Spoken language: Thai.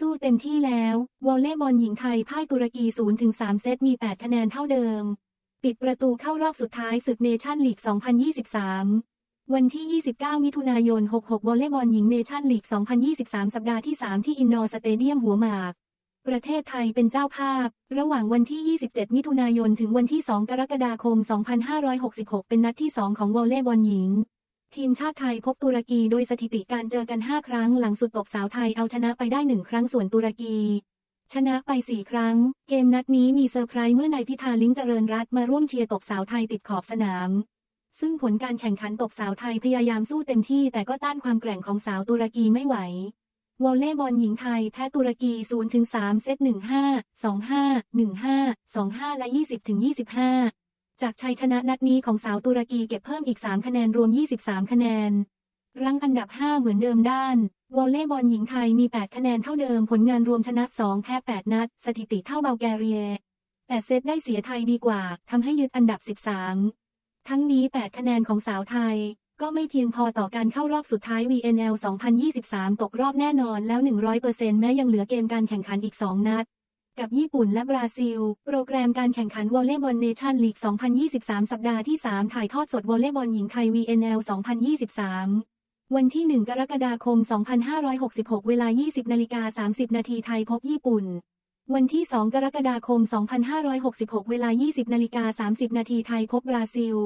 สู้เต็มที่แล้ว วอลเลย์บอลหญิงไทยพ่ายตุรกี 0-3 เซตมี 8 คะแนนเท่าเดิม ปิดประตูเข้ารอบสุดท้ายศึกเนชั่นลีก 2023 วันที่ 29 มิถุนายน 66 วอลเลย์บอลหญิงเนชั่นลีก 2023 สัปดาห์ที่ 3 ที่อินดอร์สเตเดียมหัวหมาก ประเทศไทยเป็นเจ้าภาพ ระหว่างวันที่ 27 มิถุนายน ถึงวันที่ 2 กรกฎาคม 2566 เป็นนัดที่ 2 ของวอลเลย์บอลหญิง ทีมชาติไทยพบตุรกีโดยสถิติการเจอกัน 5 ครั้งหลังสุดตบสาวไทยเอาชนะไปได้1ครั้งส่วนตุรกี ชนะไป 4 ครั้ง เกมนัดนี้มีเซอร์ไพรส์เมื่อนายพิธาลิ้มเจริญรัตมาร่วมเชียร์ตบสาวไทยติดขอบสนาม ซึ่งผลการแข่งขันตบสาวไทยพยายามสู้เต็มที่แต่ก็ต้านความแกร่งของสาวตุรกีไม่ไหววอลเลย์บอลหญิงไทยแพ้ตุรกี 0-3 เซต 1-5 2-5 1-5 2-5 และ 20-25 จากชัยชนะนัดนี้ของสาวตุรกีเก็บเพิ่มอีก 3 คะแนนรวม 23 คะแนน รั้งอันดับ 5 เหมือนเดิมด้าน วอลเลย์บอลหญิงไทยมี 8 คะแนนเท่าเดิมผลงานรวมชนะ 2 แพ้ 8 นัด สถิติเท่าเบลแกเรีย แต่เซตได้เสียไทยดีกว่าทำให้ยึดอันดับ 13 ทั้งนี้ 8 คะแนนของสาวไทย ก็ไม่เพียงพอต่อการเข้ารอบสุดท้าย VNL 2023 ตกรอบแน่นอนแล้ว 100%แม้ยังเหลือเกมการแข่งขันอีก 2 นัด กับญี่ปุ่นและบราซิล โปรแกรมการแข่งขันวอลเลย์บอลเนชั่นลีก 2023 สัปดาห์ที่ 3 ถ่ายทอดสดวอลเลย์บอลหญิงไทย VNL 2023 วันที่ 1 กรกฎาคม 2566 เวลา 20นาฬิกา30 นาทีไทยพบญี่ปุ่น วันที่ 2 กรกฎาคม 2566 เวลา 20นาฬิกา30 นาทีไทยพบบราซิล